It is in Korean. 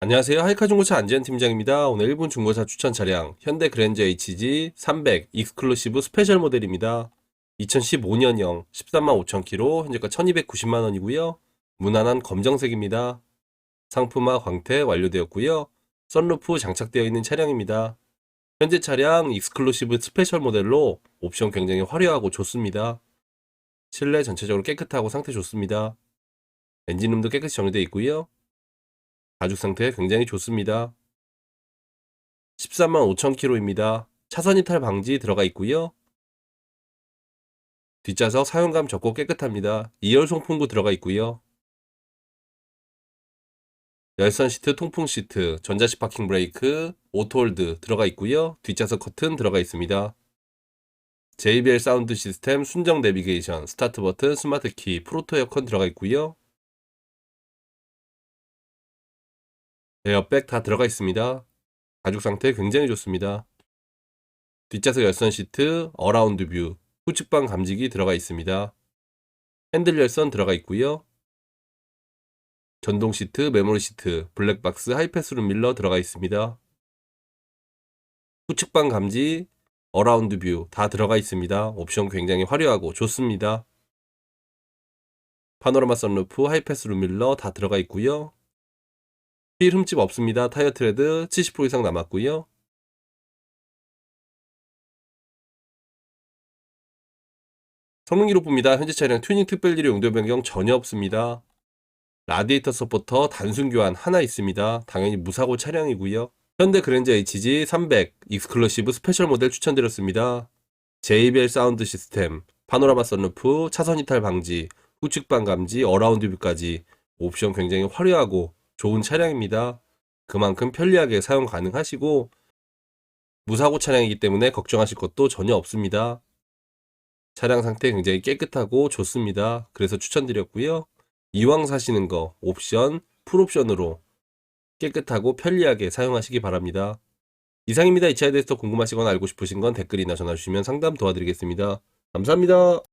안녕하세요. 하이카 중고차 안지현 팀장입니다. 오늘 1분 중고차 추천 차량 현대 그랜저 HG 300 익스클루시브 스페셜 모델입니다. 2015년형 13만 5천 킬로, 현재가 1290만 원이고요. 무난한 검정색입니다. 상품화 광택 완료되었고요. 썬루프 장착되어 있는 차량입니다. 현재 차량 익스클루시브 스페셜 모델로 옵션 굉장히 화려하고 좋습니다. 실내 전체적으로 깨끗하고 상태 좋습니다. 엔진룸도 깨끗이 정리되어 있고요. 가죽 상태 굉장히 좋습니다. 13만 5천 킬로입니다. 차선 이탈 방지 들어가 있고요. 뒷좌석 사용감 적고 깨끗합니다. 2열 송풍구 들어가 있고요. 열선 시트, 통풍 시트, 전자식 파킹 브레이크, 오토홀드 들어가 있고요. 뒷좌석 커튼 들어가 있습니다. JBL 사운드 시스템, 순정 내비게이션, 스타트 버튼, 스마트 키, 프로토 에어컨 들어가 있고요. 에어백 다 들어가 있습니다. 가죽 상태 굉장히 좋습니다. 뒷좌석 열선 시트, 어라운드 뷰, 후측방 감지기 들어가 있습니다. 핸들 열선 들어가 있고요. 전동 시트, 메모리 시트, 블랙박스, 하이패스룸 밀러 들어가 있습니다. 후측방 감지, 어라운드 뷰 다 들어가 있습니다. 옵션 굉장히 화려하고 좋습니다. 파노라마 선루프, 하이패스 룸 밀러 다 들어가 있고요. 휠 흠집 없습니다. 타이어 트레드 70% 이상 남았고요. 성능 기록부입니다. 현재 차량 튜닝 특별일의 용도 변경 전혀 없습니다. 라디에이터 서포터 단순 교환 하나 있습니다. 당연히 무사고 차량이고요. 현대 그랜저 HG 300 익스클루시브 스페셜 모델 추천드렸습니다. JBL 사운드 시스템, 파노라마 선루프, 차선 이탈 방지, 후측방 감지, 어라운드 뷰까지 옵션 굉장히 화려하고 좋은 차량입니다. 그만큼 편리하게 사용 가능하시고 무사고 차량이기 때문에 걱정하실 것도 전혀 없습니다. 차량 상태 굉장히 깨끗하고 좋습니다. 그래서 추천드렸고요. 이왕 사시는 거 옵션, 풀옵션으로 깨끗하고 편리하게 사용하시기 바랍니다. 이상입니다. 이 차에 대해서 더 궁금하시거나 알고 싶으신 건 댓글이나 전화 주시면 상담 도와드리겠습니다. 감사합니다.